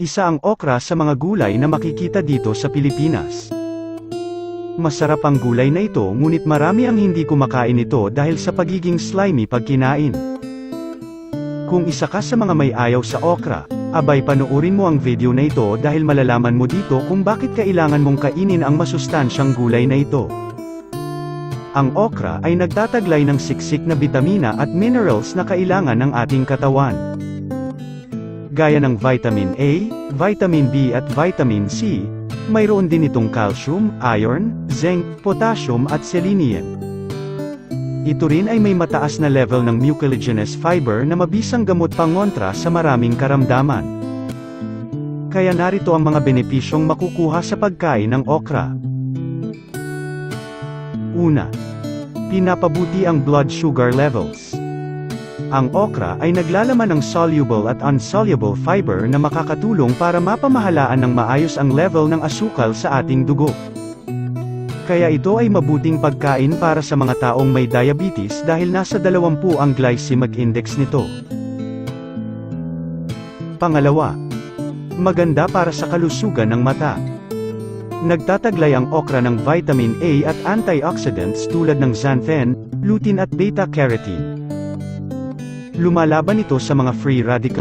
Isa ang okra sa mga gulay na makikita dito sa Pilipinas. Masarap ang gulay na ito ngunit marami ang hindi kumakain ito dahil sa pagiging slimy pag kinain. Kung isa ka sa mga may ayaw sa okra, abay panoorin mo ang video na ito dahil malalaman mo dito kung bakit kailangan mong kainin ang masustansyang gulay na ito. Ang okra ay nagtataglay ng siksik na bitamina at minerals na kailangan ng ating katawan. Gaya ng vitamin A, vitamin B at vitamin C, mayroon din itong calcium, iron, zinc, potassium at selenium. Ito rin ay may mataas na level ng mucilaginous fiber na mabisang gamot pangontra sa maraming karamdaman. Kaya narito ang mga benepisyong makukuha sa pagkain ng okra. Una, pinapabuti ang blood sugar levels. Ang okra ay naglalaman ng soluble at insoluble fiber na makakatulong para mapamahalaan ng maayos ang level ng asukal sa ating dugo. Kaya ito ay mabuting pagkain para sa mga taong may diabetes dahil nasa 20 ang glycemic index nito. Pangalawa, maganda para sa kalusugan ng mata. Nagtataglay ang okra ng vitamin A at antioxidants tulad ng xanthan, lutein at beta-carotene. Lumalaban ito sa mga free radical